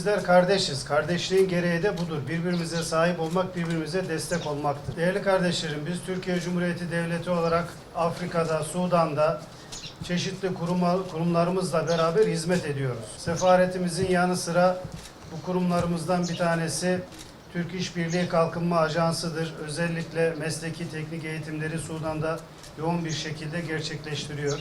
Bizler kardeşiz. Kardeşliğin gereği de budur. Birbirimize sahip olmak, birbirimize destek olmaktır. Değerli kardeşlerim, biz Türkiye Cumhuriyeti Devleti olarak Afrika'da, Sudan'da çeşitli kuruma, kurumlarımızla beraber hizmet ediyoruz. Sefaretimizin yanı sıra bu kurumlarımızdan bir tanesi Türk İş Birliği Kalkınma Ajansı'dır. Özellikle mesleki teknik eğitimleri Sudan'da yoğun bir şekilde gerçekleştiriyor.